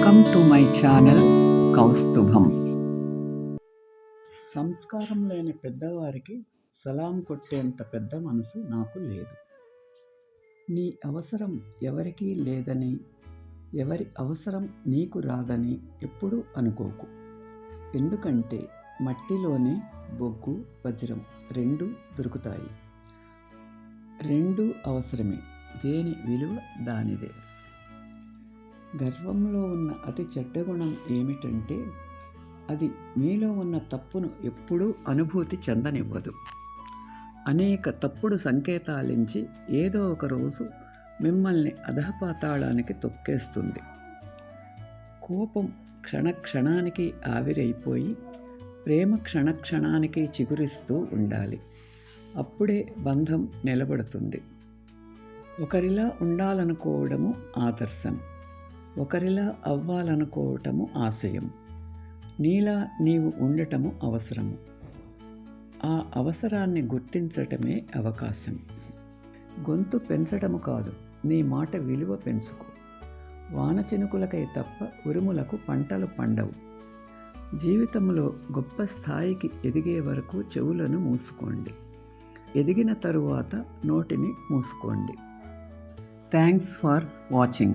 Welcome to my channel Kaustubham సంస్కారం లేని పెద్దవారికి సలాం కొట్టేంత పెద్ద మనసు నాకు లేదు. నీ అవసరం ఎవరికీ లేదని ఎవరి అవసరం నీకు రాదని ఎప్పుడూ అనుకోకు. ఎందుకంటే మట్టిలోనే బొగ్గు వజ్రం రెండు దొరుకుతాయి. రెండు అవసరమే దేని విలువ దానిదే. గర్వంలో ఉన్న అతి చెడ్డ గుణం ఏమిటంటే అది మీలో ఉన్న తప్పును ఎప్పుడూ అనుభూతి చెందనివ్వదు. అనేక తప్పుడు సంకేతాలించి ఏదో ఒక రోజు మిమ్మల్ని అధపాతాళానికి తొక్కేస్తుంది. కోపం క్షణక్షణానికి ఆవిరైపోయి ప్రేమ క్షణక్షణానికి చిగురిస్తూ ఉండాలి. అప్పుడే బంధం నిలబడుతుంది. ఒకరిలా ఉండాలనుకోవడము ఆదర్శం. ఒకరిలా అవ్వాలనుకోవటము ఆశయం నీలా నీవు ఉండటము అవసరము. ఆ అవసరాన్ని గుర్తించటమే అవకాశం. గొంతు పెంచటము కాదు నీ మాట విలువ పెంచుకో. వాన చినుకులకై తప్ప ఉరుములకు పంటలు పండవు. జీవితంలో గొప్ప స్థాయికి ఎదిగే వరకు చెవులను మూసుకోండి. ఎదిగిన తరువాత నోటిని మూసుకోండి. Thanks for watching.